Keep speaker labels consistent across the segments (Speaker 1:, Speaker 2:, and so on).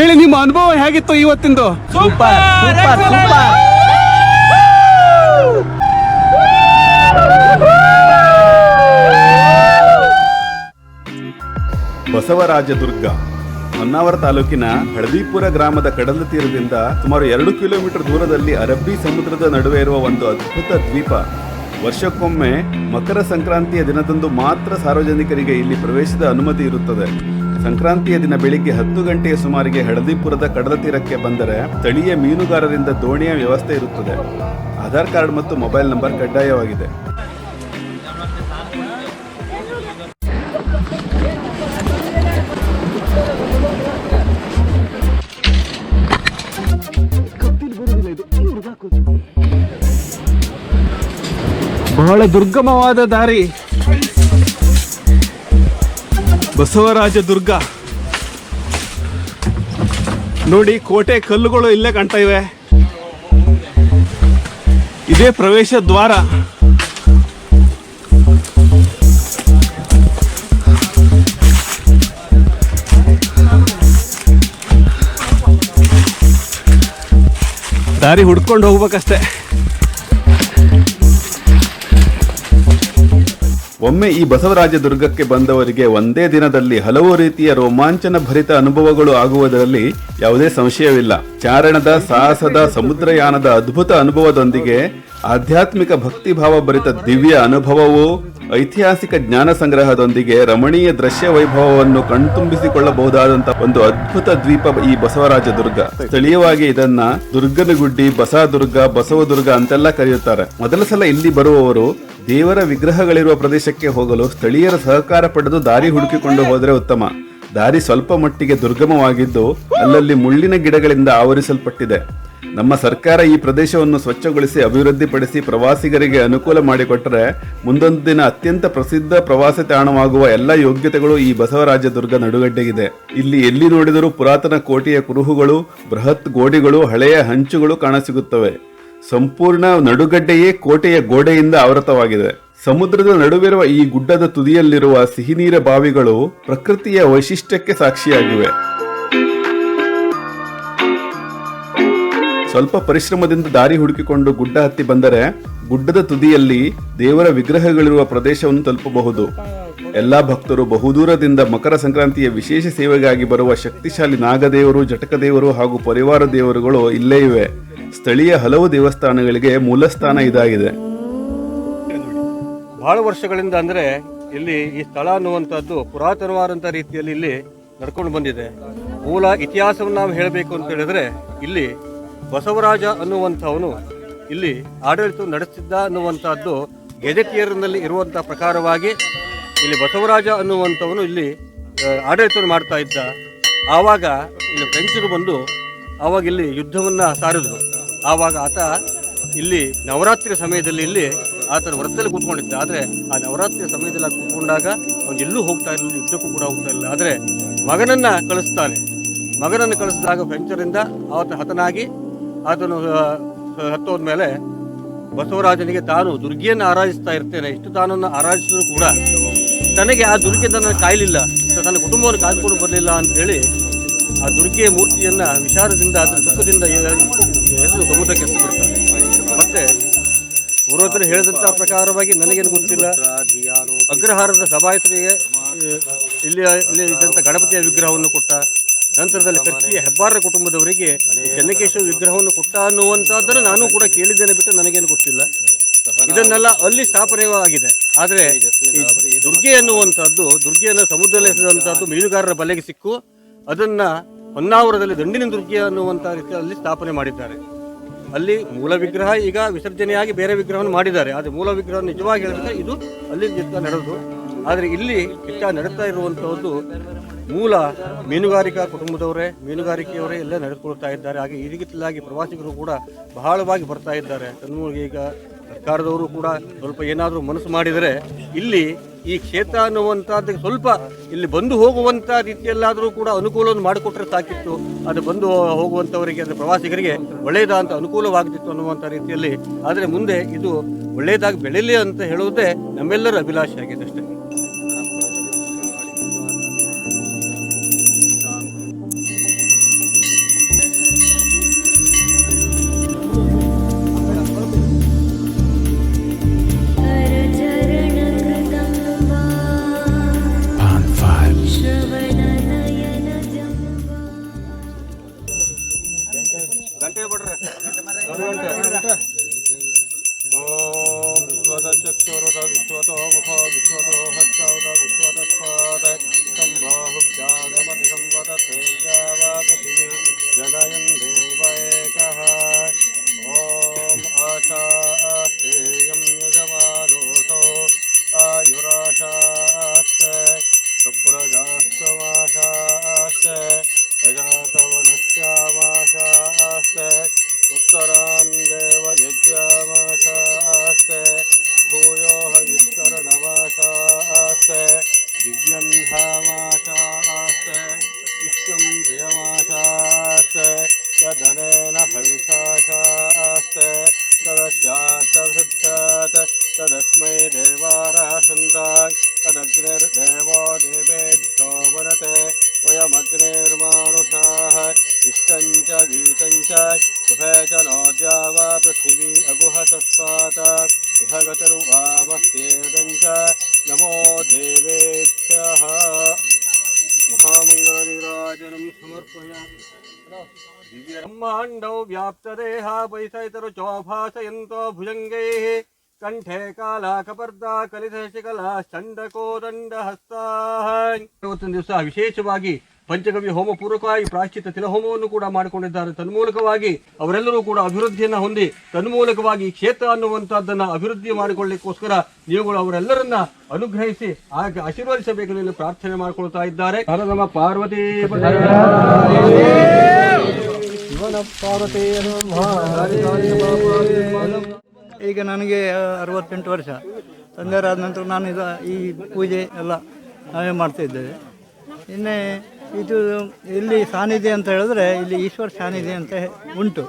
Speaker 1: ಹೇಳಿ ನಿಮ್ಮ ಅನುಭವ ಹೇಗಿತ್ತು ಇವತ್ತಿಂದು?
Speaker 2: Super super super.
Speaker 3: Basavarajadurga Honnavar ತಾಲೂಕಿನ ಹಳದಿಪುರ ಗ್ರಾಮದ ಕಡಲ ತೀರದಿಂದ ಸುಮಾರು ಎರಡು ಕಿಲೋಮೀಟರ್ ದೂರದಲ್ಲಿ ಅರಬ್ಬಿ ಸಮುದ್ರದ ನಡುವೆ ಇರುವ ಒಂದು ಅದ್ಭುತ ದ್ವೀಪ. ವರ್ಷಕ್ಕೊಮ್ಮೆ ಮಕರ ಸಂಕ್ರಾಂತಿಯ ದಿನದಂದು ಮಾತ್ರ ಸಾರ್ವಜನಿಕರಿಗೆ ಇಲ್ಲಿ ಪ್ರವೇಶದ ಅನುಮತಿ ಇರುತ್ತದೆ. ಸಂಕ್ರಾಂತಿಯ ದಿನ ಬೆಳಿಗ್ಗೆ ಹತ್ತು ಗಂಟೆಯ ಸುಮಾರಿಗೆ ಹಳದಿಪುರದ ಕಡಲ ತೀರಕ್ಕೆ ಬಂದರೆ ಸ್ಥಳೀಯ ಮೀನುಗಾರರಿಂದ ದೋಣಿಯ ವ್ಯವಸ್ಥೆ ಇರುತ್ತದೆ. ಆಧಾರ್ ಕಾರ್ಡ್ ಮತ್ತು ಮೊಬೈಲ್ ನಂಬರ್ ಕಡ್ಡಾಯವಾಗಿದೆ.
Speaker 1: ಬಹಳ ದುರ್ಗಮವಾದ ದಾರಿ. ಬಸವರಾಜ ದುರ್ಗ ನೋಡಿ ಕೋಟೆ ಕಲ್ಲುಗಳು ಇಲ್ಲೇ ಕಾಣ್ತಾ ಇವೆ. ಇದೇ ಪ್ರವೇಶ ದ್ವಾರ. ದಾರಿ ಹುಡ್ಕೊಂಡು ಹೋಗ್ಬೇಕಷ್ಟೇ.
Speaker 3: ಒಮ್ಮೆ ಈ ಬಸವರಾಜ ದುರ್ಗಕ್ಕೆ ಬಂದವರಿಗೆ ಒಂದೇ ದಿನದಲ್ಲಿ ಹಲವು ರೀತಿಯ ರೋಮಾಂಚನ ಭರಿತ ಅನುಭವಗಳು ಆಗುವುದರಲ್ಲಿ ಯಾವುದೇ ಸಂಶಯವಿಲ್ಲ. ಚಾರಣದ ಸಾಹಸದ ಸಮುದ್ರಯಾನದ ಅದ್ಭುತ ಅನುಭವದೊಂದಿಗೆ ಆಧ್ಯಾತ್ಮಿಕ ಭಕ್ತಿಭಾವ ಭರಿತ ದಿವ್ಯ ಅನುಭವವು ಐತಿಹಾಸಿಕ ಜ್ಞಾನ ಸಂಗ್ರಹದೊಂದಿಗೆ ರಮಣೀಯ ದೃಶ್ಯ ವೈಭವವನ್ನು ಕಣ್ತುಂಬಿಸಿಕೊಳ್ಳಬಹುದಾದಂತಹ ಒಂದು ಅದ್ಭುತ ದ್ವೀಪ ಈ ಬಸವರಾಜ ದುರ್ಗ ಸ್ಥಳೀಯವಾಗಿ ಇದನ್ನ ದುರ್ಗನಗುಡ್ಡಿ ಬಸವದುರ್ಗ ಬಸವದುರ್ಗ ಅಂತೆಲ್ಲ ಕರೆಯುತ್ತಾರೆ. ಮೊದಲ ಸಲ ಇಲ್ಲಿ ಬರುವವರು ದೇವರ ವಿಗ್ರಹಗಳಿರುವ ಪ್ರದೇಶಕ್ಕೆ ಹೋಗಲು ಸ್ಥಳೀಯರ ಸಹಕಾರ ಪಡೆದು ದಾರಿ ಹುಡುಕಿಕೊಂಡು ಹೋದರೆ ಉತ್ತಮ. ದಾರಿ ಸ್ವಲ್ಪ ಮಟ್ಟಿಗೆ ದುರ್ಗಮವಾಗಿದ್ದು ಅಲ್ಲಲ್ಲಿ ಮುಳ್ಳಿನ ಗಿಡಗಳಿಂದ ಆವರಿಸಲ್ಪಟ್ಟಿದೆ. ನಮ್ಮ ಸರ್ಕಾರ ಈ ಪ್ರದೇಶವನ್ನು ಸ್ವಚ್ಛಗೊಳಿಸಿ, ಅಭಿವೃದ್ಧಿಪಡಿಸಿ ಪ್ರವಾಸಿಗರಿಗೆ ಅನುಕೂಲ ಮಾಡಿಕೊಟ್ಟರೆ ಮುಂದೊಂದು ದಿನ ಅತ್ಯಂತ ಪ್ರಸಿದ್ಧ ಪ್ರವಾಸಿ ತಾಣವಾಗುವ ಎಲ್ಲ ಯೋಗ್ಯತೆಗಳು ಈ ಬಸವರಾಜ ದುರ್ಗ ನಡುಗಡ್ಡೆಗಿದೆ. ಇಲ್ಲಿ ಎಲ್ಲಿ ನೋಡಿದರೂ ಪುರಾತನ ಕೋಟೆಯ ಕುರುಹುಗಳು, ಬೃಹತ್ ಗೋಡೆಗಳು, ಹಳೆಯ ಹಂಚುಗಳು ಕಾಣಸಿಗುತ್ತವೆ. ಸಂಪೂರ್ಣ ನಡುಗಡ್ಡೆಯೇ ಕೋಟೆಯ ಗೋಡೆಯಿಂದ ಆವೃತವಾಗಿದೆ. ಸಮುದ್ರದ ನಡುವಿರುವ ಈ ಗುಡ್ಡದ ತುದಿಯಲ್ಲಿರುವ ಸಿಹಿನೀರ ಬಾವಿಗಳು ಪ್ರಕೃತಿಯ ವೈಶಿಷ್ಟ್ಯಕ್ಕೆ ಸಾಕ್ಷಿಯಾಗಿವೆ. ಸ್ವಲ್ಪ ಪರಿಶ್ರಮದಿಂದ ದಾರಿ ಹುಡುಕಿಕೊಂಡು ಗುಡ್ಡ ಹತ್ತಿ ಬಂದರೆ ಗುಡ್ಡದ ತುದಿಯಲ್ಲಿ ದೇವರ ವಿಗ್ರಹಗಳಿರುವ ಪ್ರದೇಶವನ್ನು ತಲುಪಬಹುದು. ಎಲ್ಲಾ ಭಕ್ತರು ಬಹುದೂರದಿಂದ ಮಕರ ಸಂಕ್ರಾಂತಿಯ ವಿಶೇಷ ಸೇವೆಗಾಗಿ ಬರುವ ಶಕ್ತಿಶಾಲಿ ನಾಗದೇವರು, ಜಟಕದೇವರು ಹಾಗೂ ಪರಿವಾರ ದೇವರುಗಳು ಇಲ್ಲೇ ಇವೆ. ಸ್ಥಳೀಯ ಹಲವು ದೇವಸ್ಥಾನಗಳಿಗೆ ಮೂಲಸ್ಥಾನ ಇದಾಗಿದೆ.
Speaker 4: ಬಹಳ ವರ್ಷಗಳಿಂದ ಅಂದರೆ ಇಲ್ಲಿ ಈ ಸ್ಥಳ ಅನ್ನುವಂಥದ್ದು ಪುರಾತನವಾದಂಥ ರೀತಿಯಲ್ಲಿ ಇಲ್ಲಿ ನಡ್ಕೊಂಡು ಬಂದಿದೆ. ಮೂಲ ಇತಿಹಾಸವನ್ನು ನಾವು ಹೇಳಬೇಕು ಅಂತ ಹೇಳಿದ್ರೆ ಇಲ್ಲಿ ಬಸವರಾಜ ಅನ್ನುವಂಥವನು ಇಲ್ಲಿ ಆಡಳಿತ ನಡೆಸಿದ್ದ ಅನ್ನುವಂಥದ್ದು ಗೆಜೆಟಿಯರ್ನಲ್ಲಿ ಇರುವಂಥ ಪ್ರಕಾರವಾಗಿ ಇಲ್ಲಿ ಬಸವರಾಜ ಅನ್ನುವಂಥವನು ಇಲ್ಲಿ ಆಡಳಿತ ಆಡಳಿತವನ್ನು ಮಾಡ್ತಾ ಇದ್ದ. ಆವಾಗ ಇಲ್ಲಿ ಫ್ರೆಂಚರು ಬಂದು ಆವಾಗ ಇಲ್ಲಿ ಯುದ್ಧವನ್ನು ಸಾರಿದ್ರು. ಆವಾಗ ಆತ ಇಲ್ಲಿ ನವರಾತ್ರಿ ಸಮಯದಲ್ಲಿ ಇಲ್ಲಿ ಆತನ ವ್ರತದಲ್ಲಿ ಕೂತ್ಕೊಂಡಿದ್ದ. ಆದರೆ ಆ ನವರಾತ್ರಿ ಸಮಯದಲ್ಲಿ ಕೂತ್ಕೊಂಡಾಗ ಅವನು ಎಲ್ಲೂ ಹೋಗ್ತಾ ಇರಲಿಲ್ಲ, ಯುದ್ಧಕ್ಕೂ ಕೂಡ ಹೋಗ್ತಾ ಇಲ್ಲ ಆದರೆ ಮಗನನ್ನ ಕಳಿಸ್ತಾನೆ. ಮಗನನ್ನು ಕಳಿಸಿದಾಗ ಫ್ರೆಂಚರಿಂದ ಆತ ಹತನಾಗಿ ಆತನು ಹತ್ತೋದ್ಮೇಲೆ ಹತ್ತೋದ ಮೇಲೆ ಬಸವರಾಜನಿಗೆ ತಾನು ದುರ್ಗಿಯನ್ನು ಆರಾಧಿಸ್ತಾ ಇರ್ತೇನೆ. ಇಷ್ಟು ತಾನನ್ನು ಆರಾಧಿಸಿದ್ರು ಕೂಡ ತನಗೆ ಆ ದುರ್ಗೆ ತನ್ನ ಕಾಯಲಿಲ್ಲ. ತನ್ನ ಕುಟುಂಬವನ್ನು ಕಾಯ್ದುಕೊಂಡು ಬರಲಿಲ್ಲ ಅಂತ ಹೇಳಿ ಆ ದುರ್ಗೆಯ ಮೂರ್ತಿಯನ್ನು ವಿಚಾರದಿಂದ ಅದರ ದುಃಖದಿಂದ ಎಸೆದು ಸಮುದ್ರಕ್ಕೆ ಎಸೆಬಿಡ್ತಾನೆ ಮತ್ತೆ ಪೂರ್ವಜರು ಹೇಳಿದಂಥ ಪ್ರಕಾರವಾಗಿ ನನಗೇನು ಗೊತ್ತಿಲ್ಲ. ಅಗ್ರಹಾರದ ಸಭಾಯತರಿಗೆ ಇಲ್ಲಿ ಇಲ್ಲಿ ಇದ್ದಂಥ ಗಣಪತಿಯ ವಿಗ್ರಹವನ್ನು ಕೊಟ್ಟ. ನಂತರದಲ್ಲಿ ಕರ್ಕಿಯ ಹೆಬ್ಬಾರ ಕುಟುಂಬದವರಿಗೆ ಚೆನ್ನಕೇಶವ ವಿಗ್ರಹವನ್ನು ಕೊಟ್ಟ ಅನ್ನುವಂಥದ್ದನ್ನು ನಾನು ಕೂಡ ಕೇಳಿದ್ದೇನೆ ಬಿಟ್ಟು ನನಗೇನು ಗೊತ್ತಿಲ್ಲ. ಇದನ್ನೆಲ್ಲ ಅಲ್ಲಿ ಸ್ಥಾಪನೆ ಆಗಿದೆ. ಆದರೆ ದುರ್ಗೆ ಅನ್ನುವಂಥದ್ದು ದುರ್ಗೆಯನ್ನು ಸಮುದ್ರದಲ್ಲಿ ಎಸೆದಂಥದ್ದು ಮೀನುಗಾರರ ಬಲೆಗೆ ಸಿಕ್ಕು. ಅದನ್ನ ಹೊನ್ನಾವರದಲ್ಲಿ ದಂಡಿನ ದುರ್ಗೆ ಅನ್ನುವಂಥ ರೀತಿಯಲ್ಲಿ ಸ್ಥಾಪನೆ ಮಾಡಿದ್ದಾರೆ. ಅಲ್ಲಿ ಮೂಲ ವಿಗ್ರಹ ಈಗ ವಿಸರ್ಜನೆಯಾಗಿ ಬೇರೆ ವಿಗ್ರಹವನ್ನು ಮಾಡಿದ್ದಾರೆ. ಆದರೆ ಮೂಲ ವಿಗ್ರಹ ನಿಜವಾಗಿ ಹೇಳಿದ್ರೆ ಇದು ಅಲ್ಲಿ ನಡೆದು ಆದರೆ ಇಲ್ಲಿ ಚಿತ್ತ ನಡೀತಾ ಇರುವಂಥದ್ದು ಮೂಲ ಮೀನುಗಾರಿಕಾ ಕುಟುಂಬದವರೇ, ಮೀನುಗಾರಿಕೆಯವರೇ ಎಲ್ಲ ನಡೆದುಕೊಳ್ತಾ ಇದ್ದಾರೆ. ಹಾಗೆ ರೀತಿಯಾಗಿ ಪ್ರವಾಸಿಗರು ಕೂಡ ಬಹಳವಾಗಿ ಬರ್ತಾ ಇದ್ದಾರೆ. ತನ್ಮೂಲಕ ಈಗ ಸರ್ಕಾರದವರು ಕೂಡ ಸ್ವಲ್ಪ ಏನಾದರೂ ಮನಸ್ಸು ಮಾಡಿದರೆ ಇಲ್ಲಿ ಈ ಕ್ಷೇತ್ರ ಅನ್ನುವಂಥದ್ದು ಸ್ವಲ್ಪ ಇಲ್ಲಿ ಬಂದು ಹೋಗುವಂಥ ರೀತಿಯಲ್ಲಾದರೂ ಕೂಡ ಅನುಕೂಲವನ್ನು ಮಾಡಿಕೊಟ್ರೆ ಸಾಕಿತ್ತು. ಅದು ಬಂದು ಹೋಗುವಂಥವರಿಗೆ ಅಂದರೆ ಪ್ರವಾಸಿಗರಿಗೆ ಒಳ್ಳೆಯದಾದಂಥ ಅನುಕೂಲವಾಗ್ತಿತ್ತು ಅನ್ನುವಂಥ ರೀತಿಯಲ್ಲಿ. ಆದರೆ ಮುಂದೆ ಇದು ಒಳ್ಳೆಯದಾಗಿ ಬೆಳೀಲಿ ಅಂತ ಹೇಳುವುದೇ ನಮ್ಮೆಲ್ಲರ ಅಭಿಲಾಷೆ ಆಗಿದೆ ಅಷ್ಟೇ. चरुत विश्वतो मुखो विश्वतो हु जागमति संवद ते जावा जलयन् भे यदनेन हविषाशास्ते तदस्यात् तदस्मै देवारासन्दाय तदग्निर्देवो देवेभ्यो वनते वयमग्निर्मानुषाः इष्टं च वीतं च उभे च नोद्या वा पृथिवी अगुहसस्मात् इह गतरुवामस्येदं च नमो देवेभ्यः ಬ್ರಹ್ಮಾಂಡೌ ವ್ಯಾಪ್ತದೇಹ ವೈಸೈತರು ಚೋಭಾಸಯಂತೋ ಭುಜಂಗೈ. ಕಂಠೆ ಕಾಲ ಕಪರ್ದಾ ಕಲಿತಶಿಕಲ ಚಂಡಕೋದಂಡ ದಂಡ ಇವತ್ತೊಂದು ದಿವಸ ವಿಶೇಷವಾಗಿ ಪಂಚಕವಿ ಹೋಮ ಪೂರ್ವಕವಾಗಿ ಪ್ರಾಶ್ಚಿತ ತಿಲಹೋಮವನ್ನು ಕೂಡ ಮಾಡಿಕೊಂಡಿದ್ದಾರೆ. ತನ್ಮೂಲಕವಾಗಿ ಅವರೆಲ್ಲರೂ ಕೂಡ ಅಭಿವೃದ್ಧಿಯನ್ನು ಹೊಂದಿ, ತನ್ಮೂಲಕವಾಗಿ ಕ್ಷೇತ್ರ ಅನ್ನುವಂಥದ್ದನ್ನು ಅಭಿವೃದ್ಧಿ ಮಾಡಿಕೊಳ್ಳಿಕ್ಕೋಸ್ಕರ ನೀವುಗಳು ಅವರೆಲ್ಲರನ್ನ ಅನುಗ್ರಹಿಸಿ ಹಾಗೆ ಆಶೀರ್ವದಿಸಬೇಕೆಂದು ಪ್ರಾರ್ಥನೆ ಮಾಡಿಕೊಳ್ತಾ ಇದ್ದಾರೆ. ಪಾರ್ವತಿ ಪಾರ್ವತಿ
Speaker 2: ಈಗ ನನಗೆ ಅರವತ್ತೆಂಟು ವರ್ಷ. ತಂದೆಯರಾದ ನಂತರ ನಾನು ಇದು ಈ ಪೂಜೆ ಎಲ್ಲ ನಾವೇ ಮಾಡ್ತಿದ್ದೇವೆ. ಇನ್ನೇ ಇದು ಇಲ್ಲಿ ಸಾನಿಧಿ ಅಂತ ಹೇಳಿದ್ರೆ ಇಲ್ಲಿ ಈಶ್ವರ ಸಾನಿಧಿ ಅಂತ ಉಂಟು.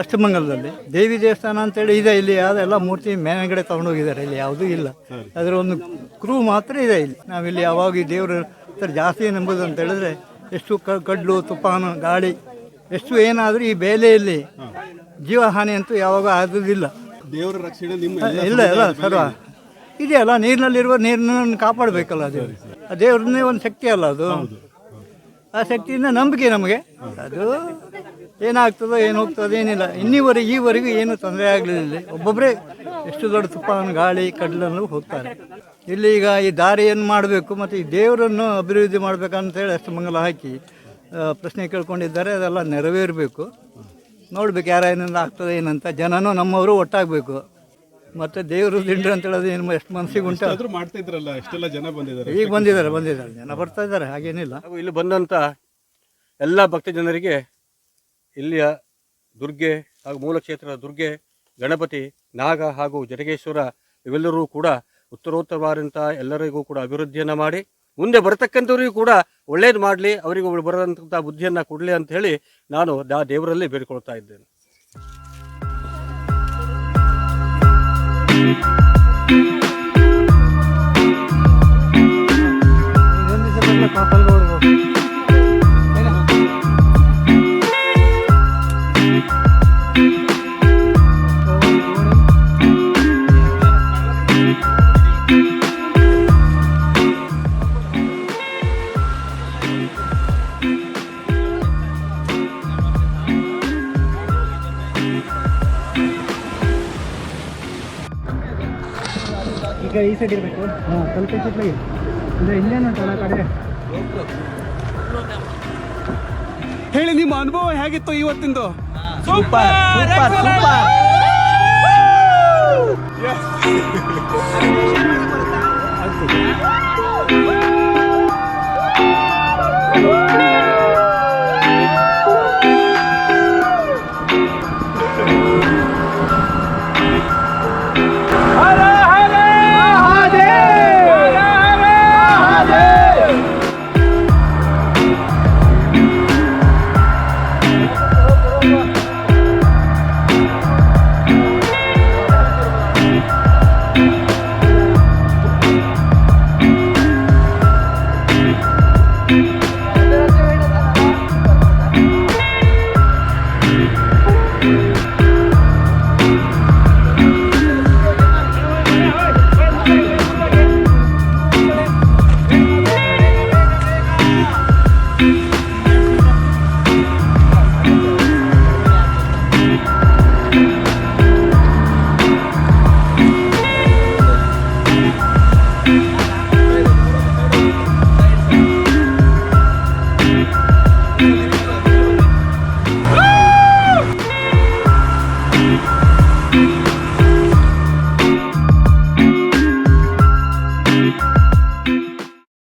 Speaker 2: ಅಷ್ಟಮಂಗಲದಲ್ಲಿ. ದೇವಿ ದೇವಸ್ಥಾನ ಅಂತೇಳಿ ಇದೆ ಇಲ್ಲಿ. ಯಾವುದೆಲ್ಲ ಮೂರ್ತಿ ಮೇಲ್ಗಡೆ ತಗೊಂಡೋಗಿದ್ದಾರೆ ಇಲ್ಲಿ ಯಾವುದೂ ಇಲ್ಲ. ಅದರ ಒಂದು ಕ್ರೂ ಮಾತ್ರ ಇದೆ ಇಲ್ಲಿ. ನಾವಿಲ್ಲಿ ಯಾವಾಗ ದೇವರು ಜಾಸ್ತಿ ನಂಬುದು ಅಂತ ಹೇಳಿದ್ರೆ ಎಷ್ಟು ಕಡ್ಲು, ತುಫಾನು, ಗಾಳಿ ಎಷ್ಟು ಏನಾದರೂ ಈ ಬೇಲೆಯಲ್ಲಿ ಜೀವಹಾನಿ ಅಂತೂ ಯಾವಾಗ ಆಗುವುದಿಲ್ಲ
Speaker 1: ದೇವರ ರಕ್ಷಣೆ ನಿಮ್ಮ
Speaker 2: ಇಲ್ಲ ಇಲ್ಲ ಸರ್ವ. ಇದೆಯಲ್ಲ ನೀರಿನಲ್ಲಿರುವ ನೀರನ್ನು ಕಾಪಾಡಬೇಕಲ್ಲ ದೇವರು ಆ ದೇವ್ರನ್ನೇ ಒಂದು ಶಕ್ತಿ ಅಲ್ಲ ಅದು. ಆ ಶಕ್ತಿಯಿಂದ ನಂಬಿಕೆ ನಮಗೆ. ಅದು ಏನಾಗ್ತದೋ ಏನು ಹೋಗ್ತದೋ ಏನಿಲ್ಲ. ಇನ್ನೀವರೆಗೆ ಈವರೆಗೂ ಏನು ತೊಂದರೆ ಆಗಲಿಲ್ಲ. ಒಬ್ಬೊಬ್ಬರೇ ಎಷ್ಟು ದೊಡ್ಡ ತುಪ್ಪನ ಗಾಳಿ ಕಡಲನ್ನು ಹೋಗ್ತಾರೆ. ಇಲ್ಲಿ ಈಗ ಈ ದಾರಿಯನ್ನು ಮಾಡಬೇಕು ಮತ್ತು ಈ ದೇವರನ್ನು ಅಭಿವೃದ್ಧಿ ಮಾಡಬೇಕಂತೇಳಿ ಅಷ್ಟು ಮಂಗಲ ಹಾಕಿ ಪ್ರಶ್ನೆ ಕೇಳ್ಕೊಂಡಿದ್ದಾರೆ ಅದೆಲ್ಲ ನೆರವೇರಬೇಕು. ನೋಡ್ಬೇಕು ಯಾರ ಏನೇನು ಆಗ್ತದೆ ಏನಂತ. ಜನನೂ ನಮ್ಮವರು ಒಟ್ಟಾಗಬೇಕು. ಮತ್ತು ದೇವರು ದಿಂಡ್ರು ಅಂತ ಹೇಳೋದು ಏನು ಎಷ್ಟು ಮನಸ್ಸಿಗೆ ಉಂಟು?
Speaker 1: ಮಾಡ್ತಿದ್ರಲ್ಲ ಮಾಡ್ತಾ ಎಷ್ಟೆಲ್ಲ ಜನ ಬಂದಿದ್ದಾರೆ?
Speaker 2: ಈಗ ಬಂದಿದ್ದಾರೆ ಬಂದಿದ್ದಾರೆ. ಜನ ಬರ್ತಾ ಇದ್ದಾರೆ ಹಾಗೇನಿಲ್ಲ.
Speaker 4: ಇಲ್ಲಿ ಬಂದಂತ ಎಲ್ಲ ಭಕ್ತ ಜನರಿಗೆ ಇಲ್ಲಿಯ ದುರ್ಗೆ ಹಾಗೂ ಮೂಲ ಕ್ಷೇತ್ರದ ದುರ್ಗೆ ಗಣಪತಿ ನಾಗ ಹಾಗೂ ಜಟಗೇಶ್ವರ ಇವೆಲ್ಲರೂ ಕೂಡ ಉತ್ತರೋತ್ತರವಾದಂಥ ಎಲ್ಲರಿಗೂ ಕೂಡ ಅಭಿವೃದ್ಧಿಯನ್ನು ಮಾಡಿ ಮುಂದೆ ಬರತಕ್ಕಂಥವ್ರಿಗೂ ಕೂಡ ಒಳ್ಳೇದು ಮಾಡಲಿ, ಅವರಿಗೆ ಅವಳು ಬರದಂಥ ಬುದ್ಧಿಯನ್ನು ಕೊಡಲಿ ಅಂತ ಹೇಳಿ ನಾನು ದಾ, ದೇವರಲ್ಲಿ ಬೇಡಿಕೊಳ್ತಾ ಇದ್ದೇನೆ.
Speaker 2: ಈಗ ಈ ಸೈಡ್ ಇರಬೇಕು. ಹಾಂ ಸ್ವಲ್ಪ ಈ ಅಂದರೆ ಇಲ್ಲೇನು ಇನ್ನೇನು ಉಂಟಲ್ಲ ಕಡೆ.
Speaker 1: ಹೇಳಿ ನಿಮ್ಮ ಅನುಭವ ಹೇಗಿತ್ತು ಇವತ್ತಿಂದು?
Speaker 2: Super super super.